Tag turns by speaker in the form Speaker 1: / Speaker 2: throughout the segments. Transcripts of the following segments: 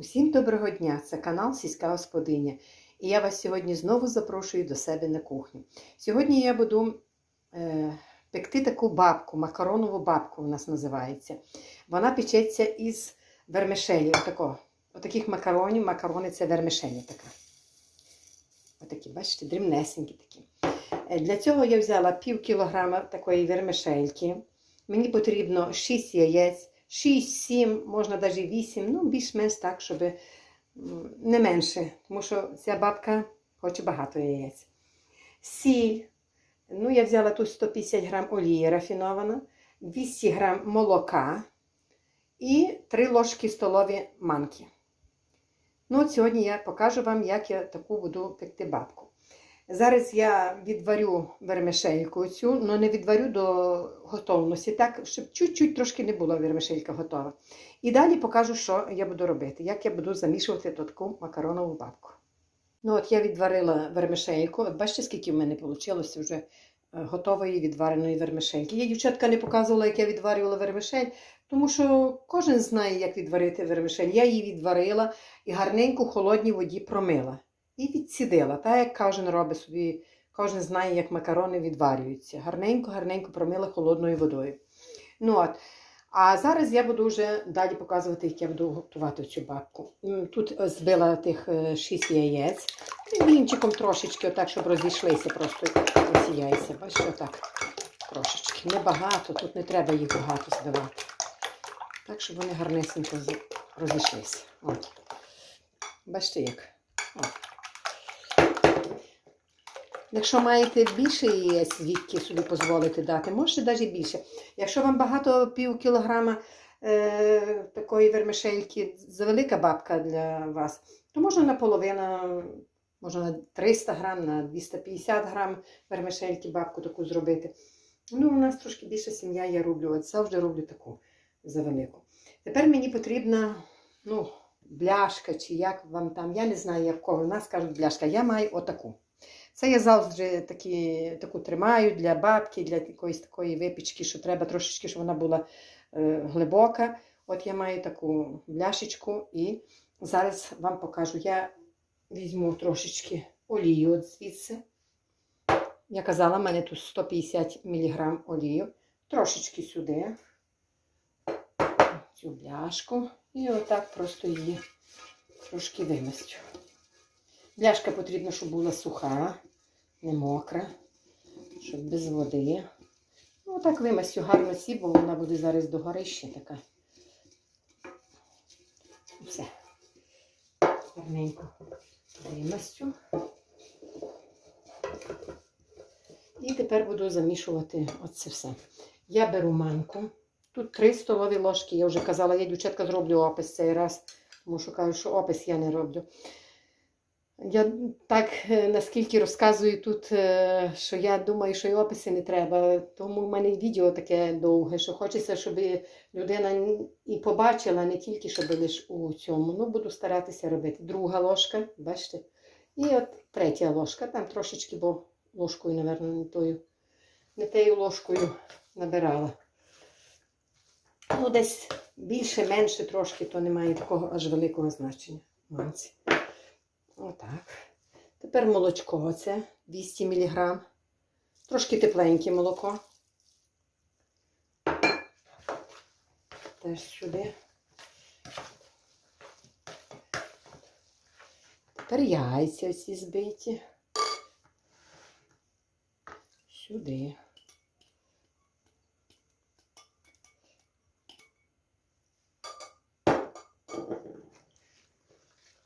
Speaker 1: Усім доброго дня! Це канал Сільська Господиня. І я вас сьогодні знову запрошую до себе на кухню. Сьогодні я буду е, пекти таку бабку, макаронову бабку у нас називається. Вона печеться із вермишелі. Отако. Отаких макаронів. Макарони це вермишеля така. Отакі, бачите, дрібнесенькі такі. Е, Для цього я взяла пів кілограма такої вермишельки. Мені потрібно 6 яєць. 6-7, можна навіть 8, ну більш-менш так, щоб не менше, тому що ця бабка хоче багато яєць. Сіль. Ну, я взяла тут 150 грам олії рафінована, 200 грам молока і 3 ложки столові манки. Ну, от сьогодні я покажу вам, як я таку буду пекти бабку. Зараз я відварю вермишельку цю, але не відварю до готовності, так, щоб чуть-чуть трошки не була вермишелька готова. І далі покажу, що я буду робити, як я буду замішувати таку макаронову бабку. Ну, от я відварила вермишельку. От бачите, скільки в мене вийшло вже е, готової відвареної вермишельки. Я, дівчатка, не показувала, як я відварювала вермишель, тому що кожен знає, як відварити вермишель. Я її відварила і гарненько в холодній воді промила і відсідила. Так як кожен робить собі, кожен знає, як макарони відварюються. Гарненько, гарненько промила холодною водою. Ну от. А зараз я буду вже далі показувати, як я буду готувати цю бабку. Тут е, збила тих 6 яєць. Вінчиком трошечки, отак, щоб розійшлися просто ці яйця. Бачите, отак. Трошечки. Небагато, тут не треба їх багато збивати. Так, щоб вони гарнесенько розійшлися. От. Бачите як. От. Якщо маєте більше яєць, звідки собі дозволити дати, можете навіть більше. Якщо вам багато пів кілограма е, такої вермишельки, завелика бабка для вас, то можна наполовину, можна на 300 грам, на 250 грам вермишельки бабку таку зробити. Ну, у нас трошки більша сім'я, я роблю, от завжди роблю таку завелику. Тепер мені потрібна, ну, бляшка, чи як вам там, я не знаю, як кого. У нас кажуть бляшка, я маю отаку. Це я завжди такі, таку тримаю для бабки, для якоїсь такої випічки, що треба трошечки, щоб вона була е, глибока. От я маю таку бляшечку і зараз вам покажу. Я візьму трошечки олію от звідси. Я казала, в мене тут 150 мг олію. Трошечки сюди, цю бляшку. І отак просто її трошки вимастю. Бляшка потрібно, щоб була суха, не мокра, щоб без води. Ну, так вимастю гарно ці, бо вона буде зараз до горища така. Все. Гарненько вимастю. І тепер буду замішувати оце все. Я беру манку. Тут 3 столові ложки. Я вже казала, я дівчатка зроблю опис цей раз, тому що кажу, що опис я не роблю. Я так е, наскільки розказую тут, е, що я думаю, що і описи не треба. Тому в мене відео таке довге, що хочеться, щоб людина і побачила, не тільки щоб лише у цьому. Ну, буду старатися робити. Друга ложка, бачите? І от третя ложка. Там трошечки, бо ложкою, напевно, не тою, не тією ложкою набирала. Ну, десь більше, менше трошки, то немає такого аж великого значення манці. Отак. Тепер молочко оце 200 мг. Трошки тепленьке молоко. Теж сюди. Тепер яйця ці збиті. Сюди.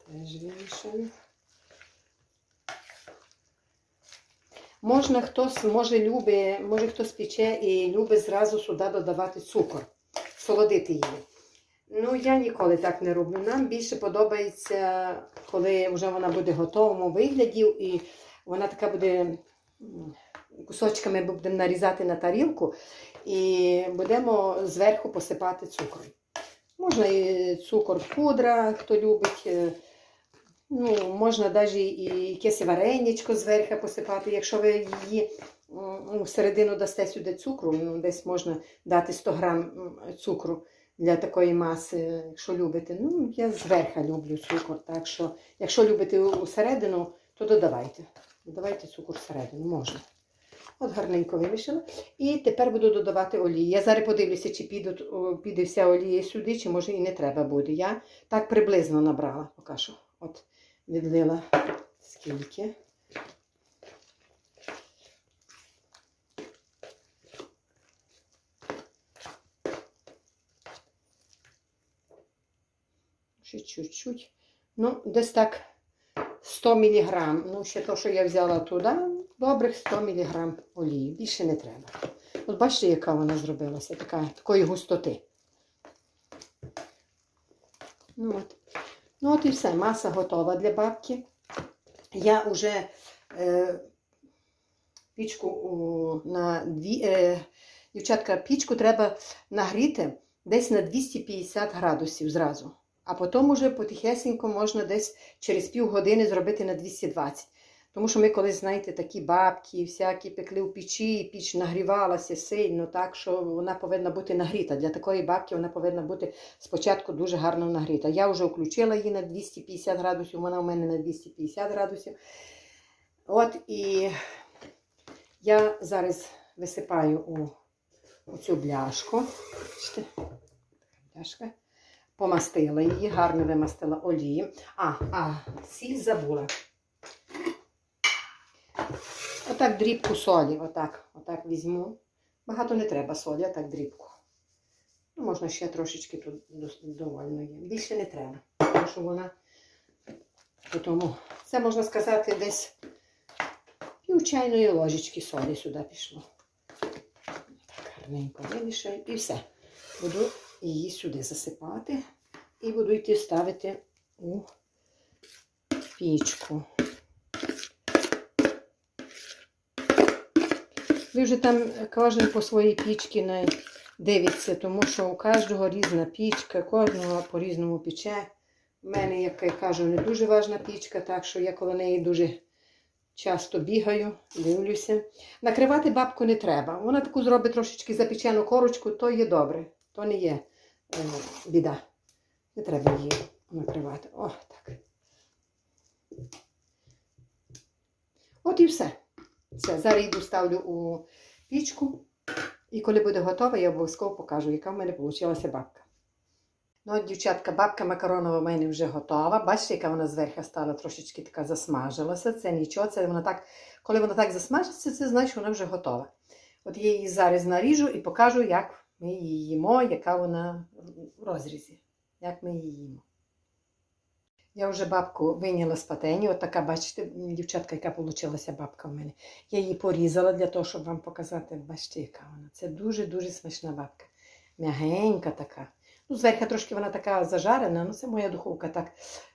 Speaker 1: Теж вішаю. Можна хтось, може, любить, може хтось пече і любить зразу сюди додавати цукор, солодити її. Ну, я ніколи так не роблю. Нам більше подобається, коли вже вона буде в готовому вигляді, і вона така буде кусочками будемо нарізати на тарілку і будемо зверху посипати цукром. Можна і цукор пудра, хто любить. Е, Ну, можна навіть і якесь вареничко зверху посипати. Якщо ви її ну, всередину дасте сюди цукру, ну, десь можна дати 100 грам цукру для такої маси, якщо любите. Ну, я зверху люблю цукор, так що, якщо любите усередину, то додавайте. Додавайте цукор всередину, можна. От гарненько вимішала. І тепер буду додавати олії. Я зараз подивлюся, чи підуть, піде вся олія сюди, чи може і не треба буде. Я так приблизно набрала, поки що. От відлила скільки. Ще чуть-чуть. Ну, десь так 100 мг. Ну, ще то, що я взяла туди, добрих 100 мг олії. Більше не треба. От бачите, яка вона зробилася, така, такої густоти. Ну от. Ну от і все, маса готова для бабки. Я вже е, пічку у, на дві, е, дівчатка, пічку треба нагріти десь на 250 градусів зразу. А потім уже потихесенько можна десь через півгодини зробити на 220. Тому що ми колись, знаєте, такі бабки, всякі пекли в печі, і піч нагрівалася сильно, так що вона повинна бути нагріта. Для такої бабки вона повинна бути спочатку дуже гарно нагріта. Я вже включила її на 250 градусів, вона у мене на 250 градусів. От і я зараз висипаю у, у цю бляшку. Бляшка. Помастила її, гарно вимастила олії. А, а, сіль забула. Отак дрібку солі, отак, отак візьму. Багато не треба солі, а так дрібку. Ну, можна ще трошечки тут довольно є. Більше не треба, тому що вона тому це можна сказати десь пів чайної ложечки солі сюди пішло. Так гарненько вимішаю і все. Буду її сюди засипати і буду йти ставити у пічку. Ви вже там кожен по своїй пічці дивиться, тому що у кожного різна пічка, кожного по-різному пече. У мене, як я кажу, не дуже важна пічка, так що я коло неї дуже часто бігаю, дивлюся. Накривати бабку не треба. Вона таку зробить трошечки запечену корочку, то є добре, то не є е, біда. Не треба її накривати. О, так. От і все. Все, зараз йду ставлю у пічку. І коли буде готова, я обов'язково покажу, яка в мене вийшла бабка. Ну, от, дівчатка, бабка макаронова в мене вже готова. Бачите, яка вона зверху стала трошечки така засмажилася. Це нічого, це вона так, коли вона так засмажиться, це значить, вона вже готова. От я її зараз наріжу і покажу, як ми її їмо, яка вона в розрізі. Як ми її їмо. Я вже бабку вийняла з патені. От така, бачите, дівчатка, яка вийшла бабка в мене. Я її порізала для того, щоб вам показати, бачите, яка вона. Це дуже-дуже смачна бабка. М'ягенька така. Ну, зверху трошки вона така зажарена, ну це моя духовка так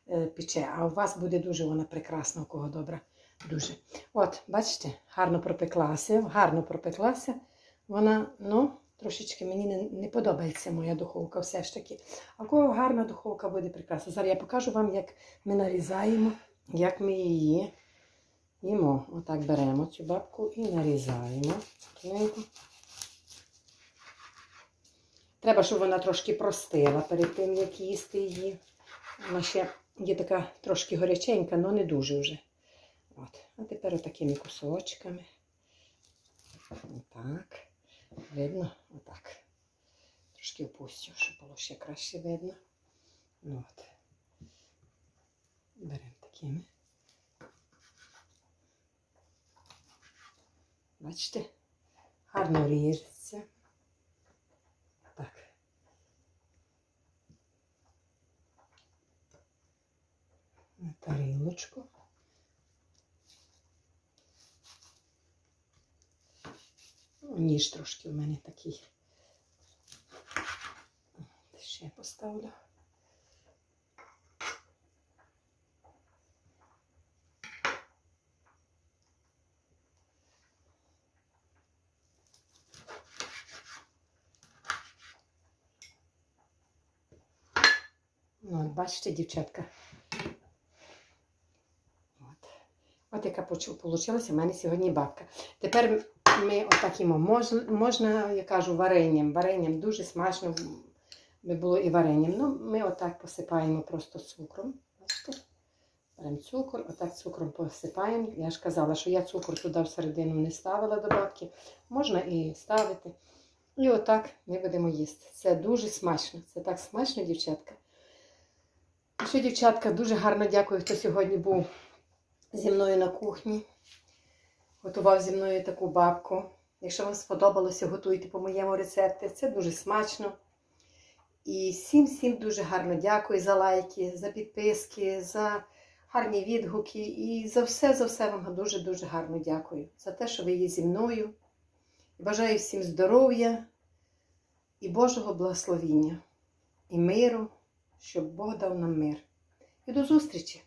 Speaker 1: е, пече. А у вас буде дуже вона прекрасна, у кого добра. Дуже. От, бачите, гарно пропеклася, гарно пропеклася. Вона, ну, трошечки мені не, не подобається моя духовка все ж таки. А кого гарна духовка буде прекрасна. Зараз я покажу вам, як ми нарізаємо, як ми її їмо. Отак беремо цю бабку і нарізаємо. Треба, щоб вона трошки простила перед тим, як їсти її. Вона ще є така трошки горяченька, але не дуже вже. От. А тепер отакими кусочками. Отак. Видно? Отак. Трошки опустю, щоб було ще краще видно. Ну, от. Беремо такими. Бачите? Гарно ріжеться. Так. На тарілочку. Ніж трошки в мене такий. Ще поставлю. Ну, бачите, дівчатка. От. От яка вийшла в мене сьогодні бабка. Тепер ми отак їмо. Можна, можна, я кажу, варенням. Варенням дуже смачно. би було і варенням. Ну, ми отак посипаємо просто цукром. Бачите? Беремо цукор, отак цукром посипаємо. Я ж казала, що я цукор туди всередину не ставила до бабки. Можна і ставити. І отак ми будемо їсти. Це дуже смачно. Це так смачно, дівчатка. Що, дівчатка, дуже гарно дякую, хто сьогодні був зі мною на кухні. Готував зі мною таку бабку. Якщо вам сподобалося, готуйте по моєму рецепту. Це дуже смачно. І всім всім дуже гарно дякую за лайки, за підписки, за гарні відгуки. І за все, за все вам дуже-дуже гарно дякую. За те, що ви є зі мною. Бажаю всім здоров'я і Божого благословіння, і миру, щоб Бог дав нам мир. І до зустрічі!